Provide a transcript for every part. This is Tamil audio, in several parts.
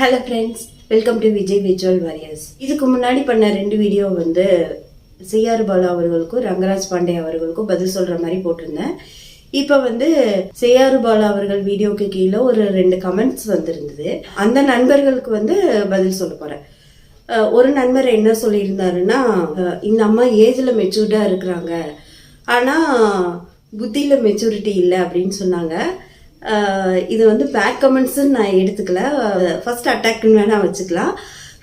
Hello friends welcome to Vijay visual warriors இதுக்கு முன்னாடி பண்ண ரெண்டு வீடியோ வந்து சிஆர் பாலா அவர்களுக்கும் ரங்கராஜ் பாண்டே அவர்களுக்கும் பதில் சொல்கிற மாதிரி போட்டிருந்தேன். இப்போ வந்து சிஆர் பாலா அவர்கள் வீடியோக்கு கீழே ஒரு ரெண்டு கமெண்ட்ஸ் வந்திருந்தது. அந்த நண்பர்களுக்கு வந்து பதில் சொல்ல போகிறேன் ஒரு நண்பர் என்ன சொல்லியிருந்தாருன்னா இந்த அம்மா ஏஜில் மெச்சூர்டாக இருக்கிறாங்க. ஆனால் புத்தியில் மெச்சூரிட்டி இல்லை அப்படின்னு சொன்னாங்க. இது வந்து பேட் கமெண்ட்ஸுன்னு நான் எடுத்துக்கல. ஃபர்ஸ்ட் அட்டாக்னு வேணால் வச்சுக்கலாம்.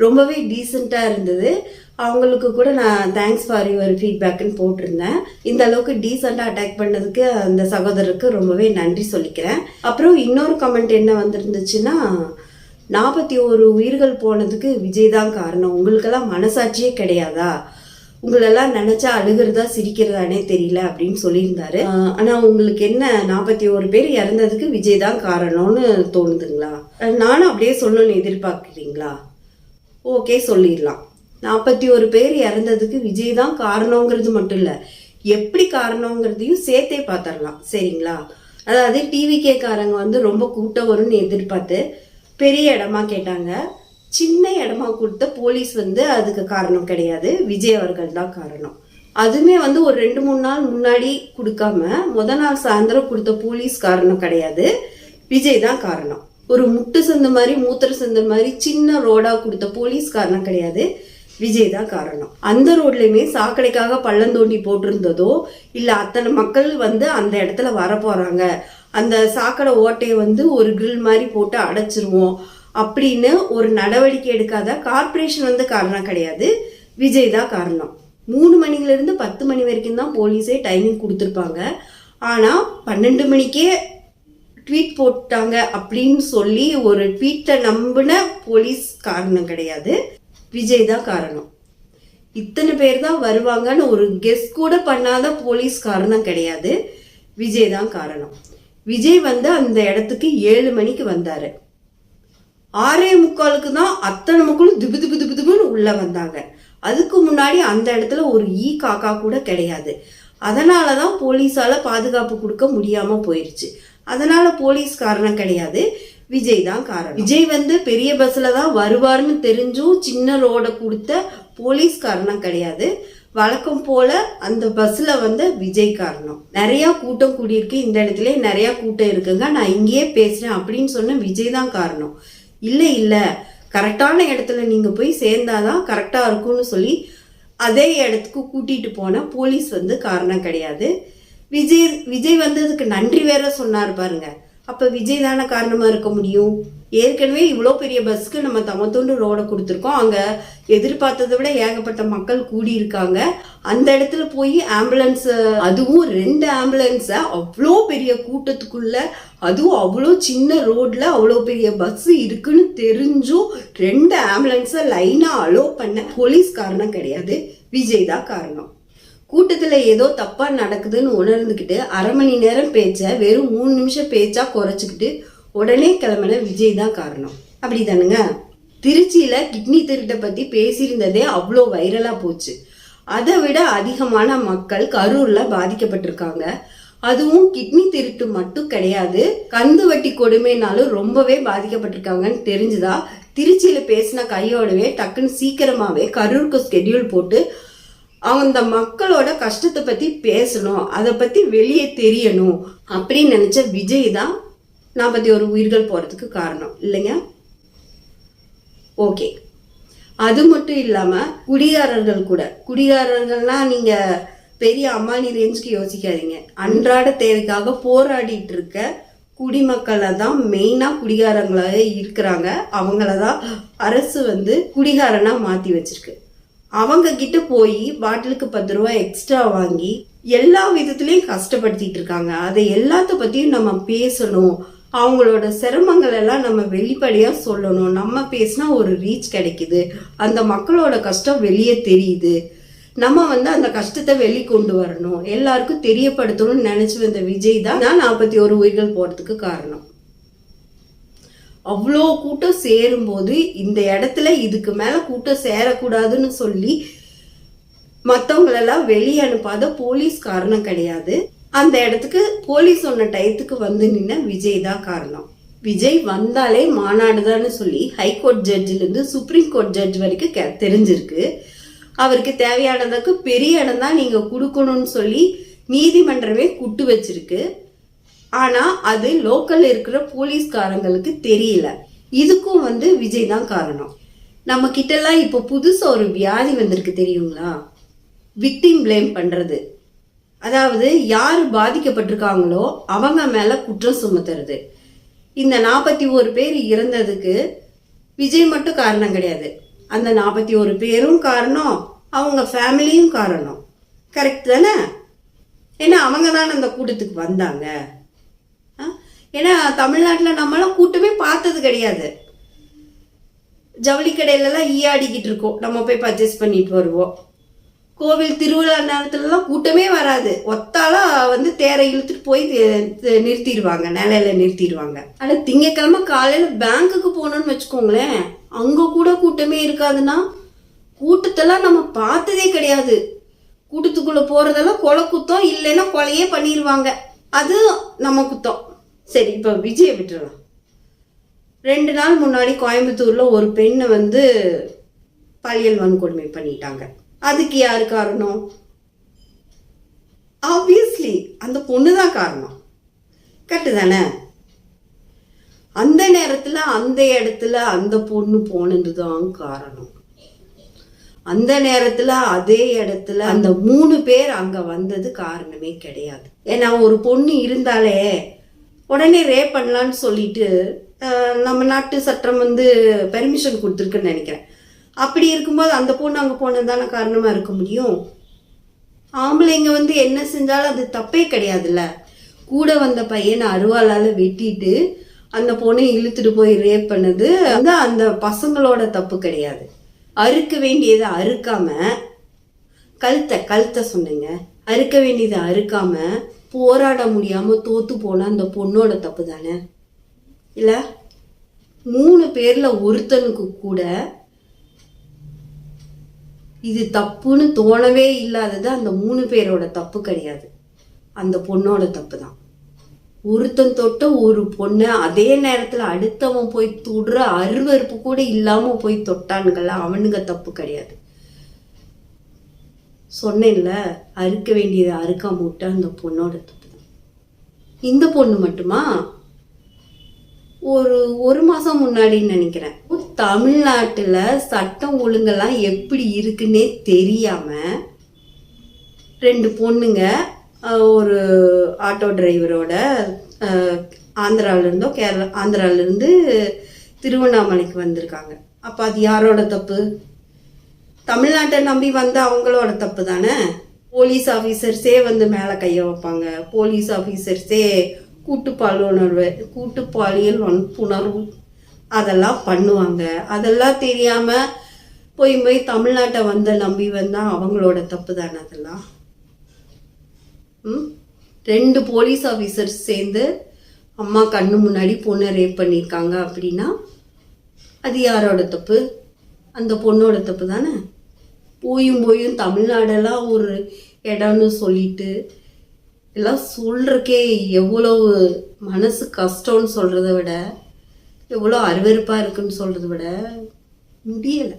ரொம்பவே டீசெண்டாக இருந்தது. அவங்களுக்கு கூட நான் தேங்க்ஸ் ஃபார் யுவர் ஃபீட்பேக்குன்னு போட்டிருந்தேன். இந்த அளவுக்கு டீசெண்டாக அட்டாக் பண்ணதுக்கு அந்த சகோதரருக்கு ரொம்பவே நன்றி சொல்லிக்கிறேன். அப்புறம் இன்னொரு கமெண்ட் என்ன வந்திருந்துச்சுன்னா நாற்பத்தி ஒரு உயிர்கள் போனதுக்கு விஜய் தான் காரணம். உங்களுக்கெல்லாம் மனசாட்சியே கிடையாதா? உங்களெல்லாம் நினைச்சா அழுகிறதா சிரிக்கிறதானே தெரியல அப்படின்னு சொல்லியிருந்தாரு. ஆஹ் ஆனா உங்களுக்கு என்ன நாற்பத்தி ஒரு பேர் இறந்ததுக்கு விஜய் தான் காரணம்னு தோணுதுங்களா? நானும் அப்படியே சொல்லணும்னு எதிர்பார்க்குறீங்களா ஓகே சொல்லிடலாம். நாற்பத்தி ஒரு பேர் இறந்ததுக்கு விஜய் தான் காரணங்கிறது மட்டும் இல்லை எப்படி காரணங்கிறதையும் சேர்த்தே பார்த்துடலாம். சரிங்களா? அதாவது டிவி கேக்காரங்க வந்து ரொம்ப கூட்டம் வரும்னு எதிர்பார்த்து பெரிய இடமா கேட்டாங்க. சின்ன இடமா கொடுத்த போலீஸ் வந்து அதுக்கு காரணம் கிடையாது. விஜய் அவர்கள் தான் காரணம். அதுவுமே வந்து ஒரு ரெண்டு மூணு நாள் முன்னாடி கொடுக்காம முத நாள் சாயந்தரம் கொடுத்த போலீஸ் காரணம் கிடையாது. விஜய் தான் காரணம். ஒரு முட்டு சந்து மாதிரி மூத்திர சந்து மாதிரி சின்ன ரோடா கொடுத்த போலீஸ் காரணம் கிடையாது. விஜய் தான் காரணம். அந்த ரோட்லயுமே சாக்கடைக்காக பள்ளம் தோண்டி போட்டிருந்ததோ இல்ல அத்தனை மக்கள் வந்து அந்த இடத்துல வர போறாங்க அந்த சாக்கடை ஓட்டையை வந்து ஒரு கிரில் மாதிரி போட்டு அடைச்சிருவோம். அப்படின்னு ஒரு நடவடிக்கை எடுக்காத கார்பரேஷன் வந்து காரணம் கிடையாது. விஜய் தான் காரணம். மூணு மணிலேருந்து பத்து மணி வரைக்கும் தான் போலீஸே டைமிங் கொடுத்துருப்பாங்க. ஆனால் பன்னெண்டு மணிக்கே ட்வீட் போட்டாங்க அப்படின்னு சொல்லி ஒரு ட்வீட்டை நம்பின போலீஸ் காரணம் கிடையாது. விஜய் தான் காரணம். இத்தனை பேர் தான் வருவாங்கன்னு ஒரு கெஸ் கூட பண்ணாத போலீஸ் காரணம் கிடையாது. விஜய் தான் காரணம். விஜய் வந்து அந்த இடத்துக்கு ஏழு மணிக்கு வந்தாரு. ஆறே முக்காலுக்கு தான் அத்தனை மக்களும் திபு திபு திபு திபுன்னு உள்ள வந்தாங்க. அதுக்கு முன்னாடி அந்த இடத்துல ஒரு ஈ காக்கா கூட கிடையாது. அதனால தான் போலீஸால பாதுகாப்பு கொடுக்க முடியாம போயிருச்சு. அதனால போலீஸ் காரணம் கிடையாது. விஜய் தான் காரணம். விஜய் வந்து பெரிய பஸ்ல தான் வருவார்னு தெரிஞ்சும் சின்ன ரோட கொடுத்த போலீஸ் காரணம் கிடையாது. வழக்கம் போல அந்த பஸ்ல வந்து விஜய் காரணம். நிறைய கூட்டம் கூடியிருக்கு இந்த இடத்துல நிறைய கூட்டம் இருக்குங்க. நான் இங்கேயே பேசுறேன் அப்படின்னு சொன்ன விஜய் தான் காரணம். இல்லை இல்லை. கரெக்டான இடத்துல நீங்கள் போய் சேர்ந்தாதான் கரெக்டாக இருக்கும்னு சொல்லி அதே இடத்துக்கு கூட்டிகிட்டு போனால் போலீஸ் வந்து காரணம் கிடையாது. விஜய் விஜய் வந்ததுக்கு நன்றி வேற சொன்னார் பாருங்கள் அப்போ விஜய் தானே காரணமாக இருக்க முடியும்? ஏற்கனவே இவ்வளோ பெரிய பஸ்க்கு நம்ம தமத்தோண்டு ரோட கொடுத்துருக்கோம். அங்கே எதிர்பார்த்ததை விட ஏகப்பட்ட மக்கள் கூடி இருக்காங்க அந்த இடத்துல போய் ஆம்புலன்ஸ் அதுவும் ரெண்டு ஆம்புலன்ஸை அவ்வளோ பெரிய கூட்டத்துக்குள்ள அதுவும் அவ்வளோ சின்ன ரோட்ல அவ்வளோ பெரிய பஸ் இருக்குன்னு தெரிஞ்சும் ரெண்டு ஆம்புலன்ஸை லைனாக அலோ பண்ண போலீஸ் காரணம் கிடையாது. விஜய் தான் காரணம். கூட்டத்தில் ஏதோ தப்பாக நடக்குதுன்னு உணர்ந்துக்கிட்டு அரை மணி நேரம் பேச்சை வெறும் மூணு நிமிஷம் பேச்சா குறைச்சிக்கிட்டு உடனே கிளம்பின விஜய் தான் காரணம். அப்படி தானுங்க திருச்சியில் கிட்னி திருட்டை பற்றி பேசியிருந்ததே அவ்வளோ வைரலாக போச்சு. அதை விட அதிகமான மக்கள் கரூரில் பாதிக்கப்பட்டிருக்காங்க. அதுவும் கிட்னி திருட்டு மட்டும் கிடையாது கந்து வட்டி கொடுமைனாலும் ரொம்பவே பாதிக்கப்பட்டிருக்காங்கன்னு தெரிஞ்சுதா? திருச்சியில் பேசின கையோடவே டக்குன்னு சீக்கிரமாகவே கரூருக்கு ஸ்கெடியூல் போட்டு அந்த மக்களோட கஷ்டத்தை பற்றி பேசணும் அதை பற்றி வெளியே தெரியணும் அப்படின்னு நினச்ச விஜய் தான் நாற்பத்தி ஒரு உயிர்கள் போகிறதுக்கு காரணம் இல்லைங்க? ஓகே. அது மட்டும் இல்லாமல் குடிகாரர்கள் கூட குடிகாரர்கள்லாம் நீங்கள் பெரிய அம்மானி ரேஞ்சுக்கு யோசிக்காதீங்க. அன்றாட தேவைக்காக போராடிட்டு இருக்க குடிமக்களை தான் மெயினாக குடிகாரங்களாக இருக்கிறாங்க. அவங்கள தான் அரசு வந்து குடிகாரனாக மாற்றி வச்சிருக்கு. அவங்க கிட்ட போய் பாட்டிலுக்கு பத்து ரூபாய் எக்ஸ்ட்ரா வாங்கி எல்லா விதத்துலேயும் கஷ்டப்படுத்திட்டு இருக்காங்க. அதை எல்லாத்த பத்தியும் நம்ம பேசணும். அவங்களோட சிரமங்கள் எல்லாம் நம்ம வெளிப்படையா சொல்லணும். நம்ம பேசினா ஒரு ரீச் கிடைக்குது. அந்த மக்களோட கஷ்டம் வெளியே தெரியுது. நம்ம வந்து அந்த கஷ்டத்தை வெளி கொண்டு வரணும். எல்லாருக்கும் தெரியப்படுத்தணும்னு நினைச்சு வந்த விஜய் தான். நாற்பத்தி ஒரு உயிர்கள் போறதுக்கு காரணம். அவ்வளோ கூட்டம் சேரும்போது இந்த இடத்துல இதுக்கு மேலே கூட்டம் சேரக்கூடாதுன்னு சொல்லி மற்றவங்களெல்லாம் வெளியே அனுப்பாத போலீஸ் காரணம் கிடையாது. அந்த இடத்துக்கு போலீஸ் சொன்ன டயத்துக்கு வந்து நின்ன விஜய் தான் காரணம். விஜய் வந்தாலே மாநாடு சொல்லி ஹைகோர்ட் ஜட்ஜிலேருந்து சுப்ரீம் கோர்ட் ஜட்ஜ் வரைக்கும் தெரிஞ்சிருக்கு. அவருக்கு தேவையானதுக்கு பெரிய இடம் தான் நீங்கள் கொடுக்கணும்னு சொல்லி நீதிமன்றமே குட்டு வச்சிருக்கு. ஆனா அது லோக்கல்ல இருக்கிற போலீஸ்காரங்களுக்கு தெரியல. இதுக்கும் வந்து விஜய் தான் காரணம். நம்ம கிட்டலாம் இப்போ புதுசா ஒரு வியாதி வந்திருக்கு தெரியுங்களா? விக்டிம் ப்ளேம் பண்றது. அதாவது யார் பாதிக்கப்பட்டிருக்காங்களோ அவங்க மேல குற்றம் சுமத்துறது. இந்த நாற்பத்தி ஒரு பேர் இறந்ததுக்கு விஜய் மட்டும் காரணம் கிடையாது. அந்த நாற்பத்தி ஒரு பேரும் காரணம் அவங்க ஃபேமிலியும் காரணம். கரெக்ட் தானே? ஏன்னா அவங்க தானே அந்த கூட்டத்துக்கு வந்தாங்க. ஏன்னா தமிழ்நாட்டில் நம்மளாம் கூட்டமே பார்த்தது கிடையாது. ஜவுளி கடையிலலாம் ஈயாடிக்கிட்டு இருக்கோம். நம்ம போய் பர்ச்சேஸ் பண்ணிட்டு வருவோம். கோவில் திருவிழா நேரத்துலலாம் கூட்டமே வராது. ஒத்தாலாம் வந்து தேரை இழுத்துட்டு போய் நிறுத்திடுவாங்க. நிலையில நிறுத்திடுவாங்க. ஆனால் திங்கக்கிழமை காலையில் பேங்க்குக்கு போகணும்னு வச்சுக்கோங்களேன். அங்கே கூட கூட்டமே இருக்காதுன்னா கூட்டத்தெல்லாம் நம்ம பார்த்ததே கிடையாது. கூட்டத்துக்குள்ளே போகிறதெல்லாம் கொலை குத்தம் இல்லைன்னா கொலையே பண்ணிடுவாங்க அது நம்ம குத்தம். சரி இப்போ விஜயை விட்டுறலாம். ரெண்டு நாள் முன்னாடி கோயம்புத்தூரில் ஒரு பெண்ணை வந்து பாலியல் வன்கொடுமை பண்ணிட்டாங்க. அதுக்கு யார் காரணம்? ஆப்வியஸ்லி அந்த பொண்ணு தான் காரணம். கரெக்டு தானே? அந்த நேரத்தில் அந்த இடத்துல அந்த பொண்ணு போனது தான் காரணம். அந்த நேரத்தில் அதே இடத்துல அந்த மூணு பேர் அங்கே வந்தது காரணமே கிடையாது. ஏன்னா ஒரு பொண்ணு இருந்தாலே உடனே ரேப் பண்ணலான்னு சொல்லிட்டு நம்ம நாட்டு சட்டம் வந்து பெர்மிஷன் கொடுத்துருக்குன்னு நினைக்கிறேன். அப்படி இருக்கும்போது அந்த பொண்ணு அங்கே போனது தானே காரணமாக இருக்க முடியும்? ஆம்பளைங்க வந்து என்ன செஞ்சாலும் அது தப்பே கிடையாதுல்ல. கூட வந்த பையனை அருவாளால் வெட்டிட்டு அந்த பொண்ணை இழுத்துட்டு போய் ரேப் பண்ணது வந்து அந்த பசங்களோட தப்பு கிடையாது. அறுக்க வேண்டியதை அறுக்காம கழுத்தை கழுத்தை சொன்னீங்க. அறுக்க வேண்டியதை அறுக்காம போராட முடியாமல் தோற்று போன அந்த பொண்ணோட தப்பு தானே இல்லை? மூணு பேரில் ஒருத்தனுக்கு கூட இது தப்புன்னு தோணவே இல்லாதது அந்த மூணு பேரோட தப்பு கிடையாது. அந்த பொண்ணோட தப்பு தான் ஒருத்தன் தொட்ட ஒரு பொண்ணை அதே நேரத்தில் அடுத்தவன் போய் தொடுற அருவருப்பு கூட இல்லாமல் போய் தொட்டானுங்கள அவனுங்க தப்பு கிடையாது. சொன்னேன்ல அறுக்க வேண்டியதை அறுக்காம மூட்டை அந்த பொண்ணோட தப்பு. இந்த பொண்ணு மட்டுமா? ஒரு ஒரு மாதம் முன்னாடின்னு நினைக்கிறேன். தமிழ்நாட்டில் சட்டம் ஒழுங்கெல்லாம் எப்படி இருக்குன்னே தெரியாமல் ரெண்டு பொண்ணுங்க ஒரு ஆட்டோ டிரைவரோட ஆந்திராவிலேருந்தோ ஆந்திரால இருந்தோ கேரளா ஆந்திராவிலேருந்து திருவண்ணாமலைக்கு வந்திருக்காங்க. அப்போ அது யாரோட தப்பு? தமிழ்நாட்டை நம்பி வந்த அவங்களோட தப்பு தானே? போலீஸ் ஆஃபீஸர்ஸே வந்து மேலே கையை வைப்பாங்க. போலீஸ் ஆஃபீஸர்ஸே கூட்டு பாலுணர்வு கூட்டு பாலியல் வன்புணர்வு அதெல்லாம் பண்ணுவாங்க. அதெல்லாம் தெரியாமல் போய் போய் தமிழ்நாட்டை வந்து நம்பி வந்தால் அவங்களோட தப்பு தானே அதெல்லாம்? ம்? ரெண்டு போலீஸ் ஆஃபீஸர்ஸ் சேர்ந்து அம்மா கண்ணு முன்னாடி பொண்ணை ரேப் பண்ணியிருக்காங்க அப்படின்னா அது யாரோட தப்பு? அந்த பொண்ணோட தப்பு தானே? போயும் போயும் தமிழ்நாடெல்லாம் ஒரு இடம்னு சொல்லிட்டு எல்லாம் சொல்கிறக்கே எவ்வளவு மனசு கஷ்டம்னு சொல்கிறத விட எவ்வளோ அருவறுப்பாக இருக்குன்னு சொல்கிறத விட முடியலை.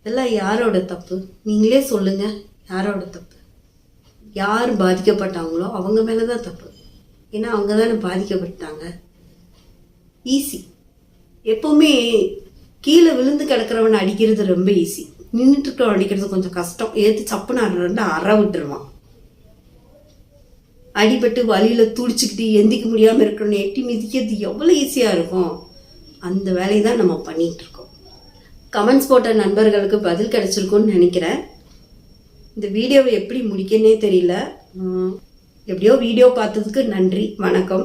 இதெல்லாம் யாரோட தப்பு? நீங்களே சொல்லுங்கள் யாரோட தப்பு? யார் பாதிக்கப்பட்டாங்களோ அவங்க மேலே தான் தப்பு. ஏன்னா அவங்க தானே பாதிக்கப்பட்டாங்க ஈஸி எப்போவுமே கீழே விழுந்து கிடக்கிறவனை அடிக்கிறது ரொம்ப ஈஸி நின்றுட்டு இருக்க அடிக்கிறது கொஞ்சம் கஷ்டம். ஏற்று சப்புன்னு அறண்டு அற விட்டுருவான். அடிபட்டு வழியில் துடிச்சுக்கிட்டு எந்திக்க முடியாமல் இருக்கணும் எட்டி மிதிக்கிறது எவ்வளோ ஈஸியாக இருக்கும். அந்த வேலையை தான் நம்ம பண்ணிகிட்ருக்கோம் கமெண்ட்ஸ் போட்ட நண்பர்களுக்கு பதில் கிடச்சிருக்கும்னு நினைக்கிறேன். இந்த வீடியோவை எப்படி முடிக்கனே தெரியல. எப்படியோ வீடியோ பார்த்ததுக்கு நன்றி. வணக்கம்.